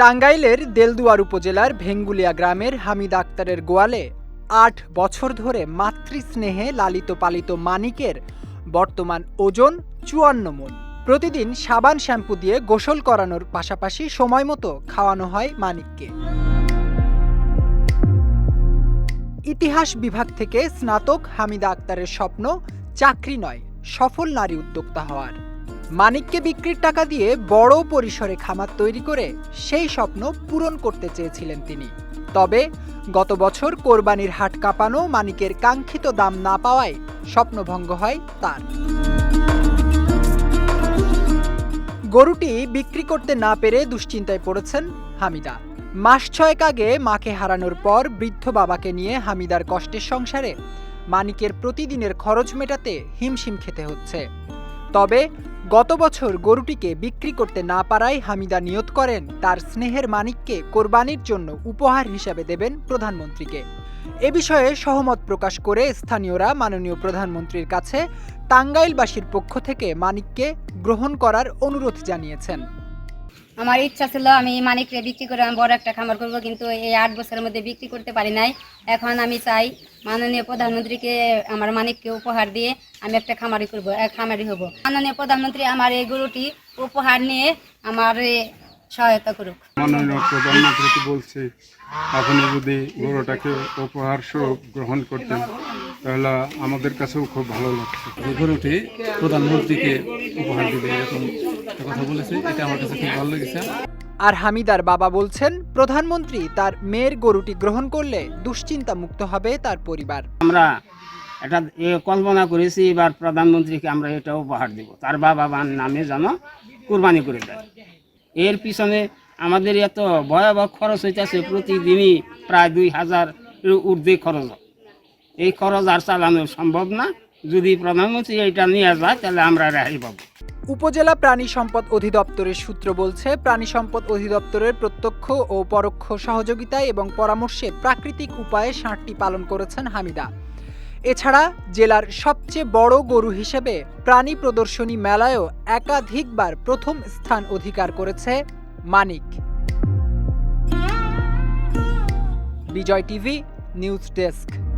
টাঙ্গাইলের দেলদুয়ার উপজেলার ভেঙ্গুলিয়া গ্রামের হামিদ আক্তারের গোয়ালে আট বছর ধরে মাতৃস্নেহে লালিত পালিত মানিকের বর্তমান ওজন চুয়ান্ন মন। প্রতিদিন সাবান শ্যাম্পু দিয়ে গোসল করানোর পাশাপাশি সময় মতো খাওয়ানো হয় মানিককে। ইতিহাস বিভাগ থেকে স্নাতক হামিদা আক্তারের স্বপ্ন, চাকরি নয়, সফল নারী উদ্যোক্তা হওয়ার। মানিককে বিক্রির টাকা দিয়ে বড় পরিসরে খামার তৈরি করে সেই স্বপ্ন পূরণ করতে চেয়েছিলেন তিনি। তবে গত বছর কোরবানির হাট কাঁপানো মানিকের কাঙ্ক্ষিত দাম না পাওয়ায় স্বপ্নভঙ্গ হয় তার। গরুটি বিক্রি করতে না পেরে দুশ্চিন্তায় পড়েছেন হামিদা। মাস ছয়েক আগে মাকে হারানোর পর বৃদ্ধ বাবাকে নিয়ে হামিদার কষ্টের সংসারে মানিকের প্রতিদিনের খরচ মেটাতে হিমশিম খেতে হচ্ছে। তবে গত বছর গরুটিকে বিক্রি করতে না পারায় হামিদা নিয়ত করেন, তার স্নেহের মানিককে কোরবানির জন্য উপহার হিসাবে দেবেন প্রধানমন্ত্রীকে। এ বিষয়ে সহমত প্রকাশ করে স্থানীয়রা মাননীয় প্রধানমন্ত্রীর কাছে টাঙ্গাইলবাসীর পক্ষ থেকে মানিককে গ্রহণ করার অনুরোধ জানিয়েছেন। আমার ইচ্ছা ছিল আমি মানিকরে বিক্রি করে আমি বড় একটা খামার করব, কিন্তু এই আট বছরের মধ্যে বিক্রি করতে পারি নাই। এখন আমি চাই মাননীয় প্রধানমন্ত্রীকে, আমার মানিককে উপহার দিয়ে আমি একটা খামারি করব খামারি হব। মাননীয় প্রধানমন্ত্রী আমার এই গরুটি উপহার নিয়ে আমার সহায়তা করুক। মাননীয় প্রধানমন্ত্রীকে বলছি আপনি যদি গরুটাকে উপহার স্বরূপ গ্রহণ করতেন তাহলে আমাদের কাছেও খুব ভালো লাগছে এই গরুটি প্রধানমন্ত্রীকে উপহার দিবে এরকম একটা কথা বলেছে এটা আমার কাছে খুব ভালো লেগেছে। আর হামিদার বাবা বলছেন প্রধানমন্ত্রী তার মেয়ের গরুটি গ্রহণ করলে দুশ্চিন্তা মুক্ত হবে তার পরিবার। আমরা একটা এ কল্পনা করেছি এবার প্রধানমন্ত্রীকে আমরা এটা উপহার দেব। তার বাবা মার নামে যেন কুরবানি করে দেয়। এর পিছনে আমাদের এত ভয়াবহ খরচ হইতেছে প্রতিদিনই প্রায় দুই হাজার ঊর্ধ্বে খরচ। এই খরচ আর চালানো সম্ভব না। যদি প্রধানমন্ত্রী এটা নিয়ে যায়, তাহলে আমরা রেহাই পাবো। উপজেলা প্রাণী সম্পদ অধিদপ্তরের সূত্র বলছে, প্রাণী সম্পদ অধিদপ্তরের প্রত্যক্ষ ও পরোক্ষ সহযোগিতায় এবং পরামর্শে প্রাকৃতিক উপায়ে ষাঁড়টি পালন করেছেন হামিদা। এছাড়া জেলার সবচেয়ে বড় গরু হিসেবে প্রাণী প্রদর্শনী মেলায়ও একাধিকবার প্রথম স্থান অধিকার করেছে Manik. Bijoy TV, news desk.